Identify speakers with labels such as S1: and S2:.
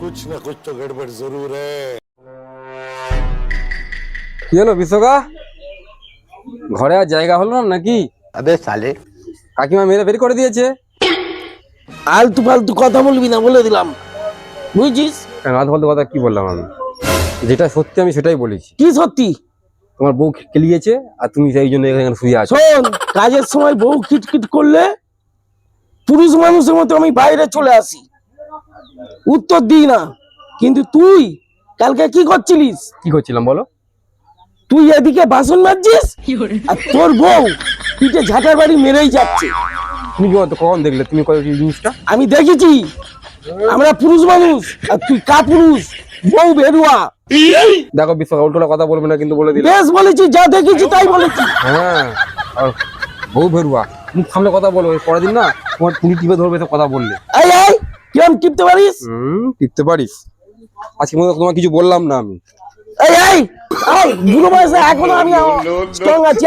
S1: कुछ ना कुछ तो गड़बड़ जरूर है
S2: কি হলো বিশ্বকা ঘরে আর জায়গা হলো না নাকি
S3: अबे साले
S2: কাকিমা মেরে বের করে দিয়েছে
S4: আলতু ফালতু কথা বলবি না বলে দিলাম বুঝছিস
S2: রাত বলতে কথা কি বললাম আমি যেটা সত্যি আমি সেটাই বলেছি
S4: কি সত্যি
S2: তোমার বউ কেলিয়েছে আর তুমি সেই জন্য এখানে শুয়ে আছো
S4: শোন কাজের সময় বউ খিটখিট করলে পুরুষ মানুষের মতো আমি বাইরে চলে আসি। উত্তর দিই না। কিন্তু তুই কালকে কি করছিলিস?
S2: কি করছিলাম বলো?
S4: তুই এদিকে বাসন মাজছিস? আর তোর বউ পিঠে ঝাঁটার বাড়ি মেরেই যাচ্ছে।
S2: তুমি কি বলতো কখন দেখলে? তুমি কত জিনিসটা?
S4: আমি দেখেছি। আমরা পুরুষ মানুষ আর তুই কা পুরুষ? বউ বেরুয়া।
S2: দেখো বিশ্বকা উল্টোটা কথা বলবে না কিন্তু বলে দিলে
S4: বেশ বলেছি যা দেখেছি তাই বলেছি।
S2: হ্যাঁ। আর বউ ভেরুয়া মুখ সামনে কথা বলো পরের দিন না তোমার তুমি টিপে ধরবে তো কথা বললে
S4: এই এই কিরম টিপতে পারিস
S2: হুম টিপতে পারিস আজকে মনে তোমার কিছু বললাম না আমি
S4: এই এই এই বুড়ো বয়সে এখনও আমি স্ট্রং আছি